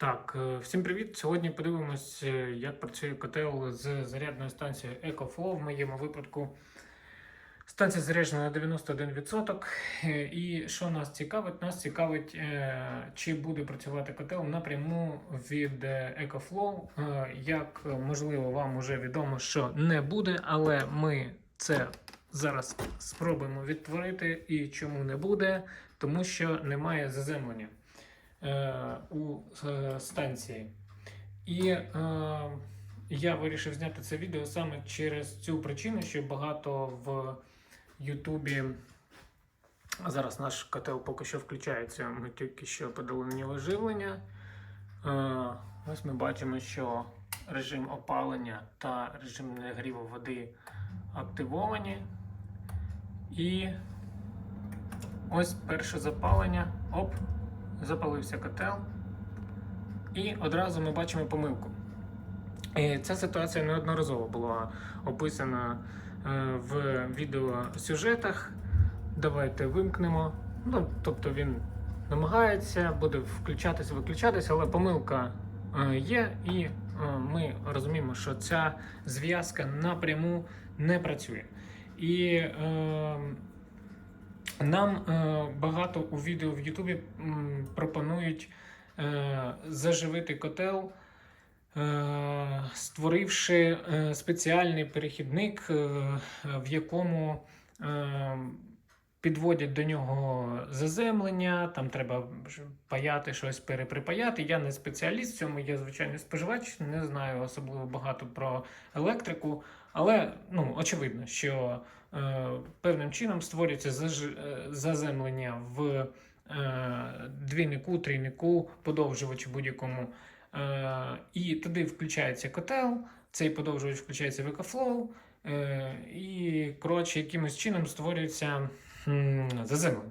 Так, е, всім привіт! Сьогодні подивимось, е, як працює котел з зарядною станцією EcoFlow. В моєму випадку станція заряджена на 91%. Е, І що нас цікавить? Нас цікавить, чи буде працювати котел напряму від EcoFlow. Як можливо вам вже відомо, що не буде, але ми це зараз спробуємо відтворити. І чому не буде? Тому що немає заземлення у е, станції. І е, я вирішив зняти це відео саме через цю причину, що багато в Ютубі. Зараз наш котел поки що включається. Ми тільки що подали на нього живлення. Е, ось ми бачимо, що режим опалення та режим нагріву води активовані. І ось перше запалення. Оп, запалився котел. І одразу ми бачимо помилку. І ця ситуація неодноразово була описана е, в відеосюжетах. Давайте вимкнемо. Ну, тобто він намагається, буде включатися, виключатися, але помилка е, є, і е, ми розуміємо, що ця зв'язка напряму не працює. І е, нам е, багато у відео в Ютубі пропонують е, заживити котел, е, створивши спеціальний перехідник, в якому підводять до нього заземлення, там треба паяти щось, переприпаяти. Я не спеціаліст в цьому, я звичайний споживач, не знаю особливо багато про електрику, але ну, очевидно, що е, певним чином створюється заж- е, заземлення в е, двійнику, трійнику, подовжувачі будь-якому. Е, і туди включається котел, цей подовжувач включається в EcoFlow, е, і коротше, якимось чином створюється м, заземлення.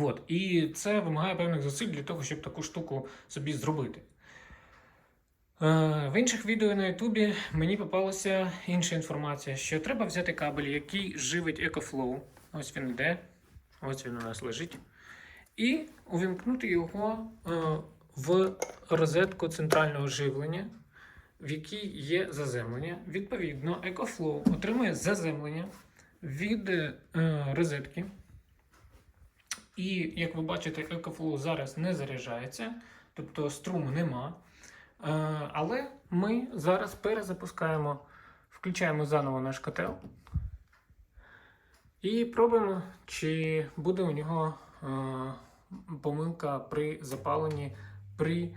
От. І це вимагає певних зусиль для того, щоб таку штуку собі зробити. Е, В інших відео на Ютубі мені попалася інша інформація, що треба взяти кабель, який живить EcoFlow. Ось він йде, ось він у нас лежить. І увімкнути його е, в розетку центрального живлення, в якій є заземлення. Відповідно, EcoFlow отримує заземлення від е, розетки. І, як ви бачите, EcoFlow зараз не заряджається, тобто струму нема. Е, Але ми зараз перезапускаємо, включаємо заново наш котел і пробуємо, чи буде у нього е, помилка при запаленні при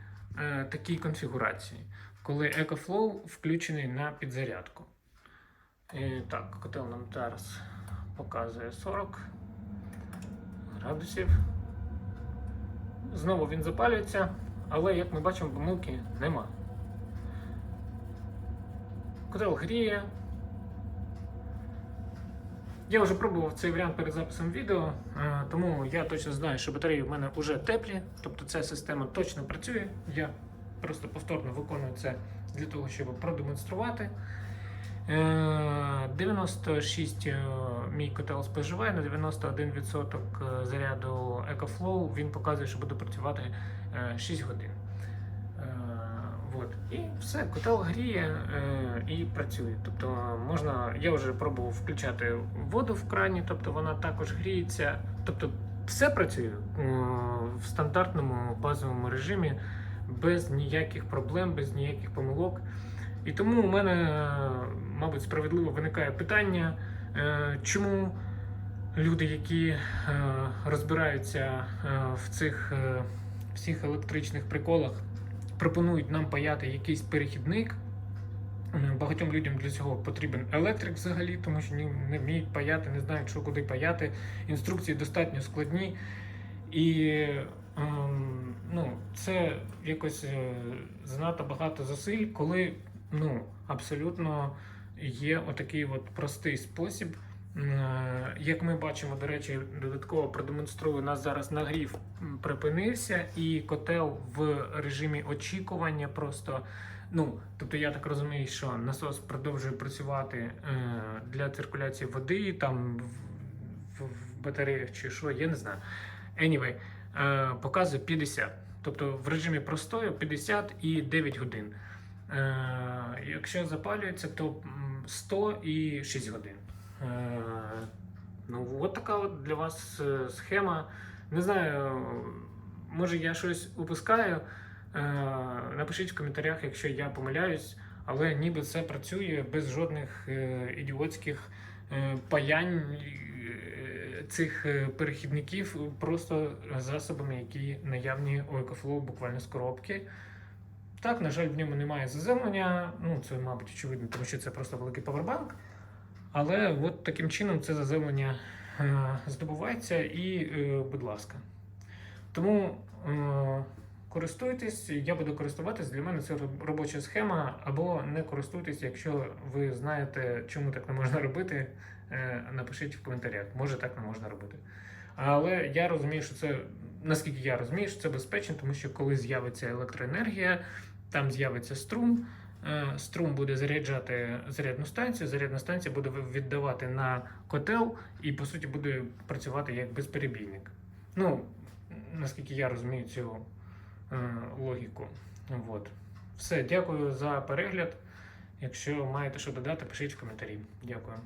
такій конфігурації, коли EcoFlow включений на підзарядку. І, так, котел нам зараз показує 40 градусів. Знову він запалюється, але як ми бачимо, помилки нема. Котел гріє. Я вже пробував цей варіант перед записом відео, е, тому я точно знаю, що батареї в мене вже теплі, тобто ця система точно працює. Я просто повторно виконую це для того, щоб продемонструвати. Е, 96 е, мій котел споживає на 91% заряду EcoFlow. Він показує, що буде працювати е, 6 годин. Е, Вот. І все, котел гріє е, і працює. Тобто можна, я вже пробував включати воду в крані, тобто вона також гріється. Тобто все працює е, в стандартному базовому режимі без ніяких проблем, без ніяких помилок. І тому у мене, мабуть, справедливо виникає питання, е, чому люди, які е, розбираються е, в цих всіх електричних приколах, пропонують нам паяти якийсь перехідник. Багатьом людям для цього потрібен електрик взагалі, тому що не вміють паяти, не знають, що куди паяти. Інструкції достатньо складні. І ем, ну, це якось занадто багато зусиль, коли ну, абсолютно є отакий от простий спосіб. Е, Як ми бачимо, до речі, додатково продемонструю, у нас зараз нагрів припинився, і котел в режимі очікування просто. Ну, тобто я так розумію, що насос продовжує працювати е, для циркуляції води там в, батареях чи що, я не знаю. Anyway, е, показує 50. Тобто в режимі простою 50 і 9 годин. Е, якщо запалюється, то 100 і 6 годин. Е, ну, от така от для вас е, схема. Не знаю, може я щось упускаю. Напишіть в коментарях, якщо я помиляюсь, але ніби це працює без жодних ідіотських паянь цих перехідників, просто засобами, які наявні у EcoFlow буквально з коробки. Так, на жаль, в ньому немає заземлення. Ну, це, мабуть, очевидно, тому що це просто великий павербанк. Але от таким чином це заземлення е, здобувається і, е, будь ласка. Тому е, користуйтесь, я буду користуватись. Для мене це робоча схема, або не користуйтесь, якщо ви знаєте, чому так не можна робити. е, Напишіть в коментарях, може так не можна робити. Але я розумію, що це, наскільки я розумію, що це безпечно, тому що коли з'явиться електроенергія, там з'явиться струм. е, Струм буде заряджати зарядну станцію, зарядна станція буде віддавати на котел і, по суті, буде працювати як безперебійник. Ну, наскільки я розумію цю е, логіку. От. Все, дякую за перегляд. Якщо маєте що додати, пишіть в коментарі. Дякую.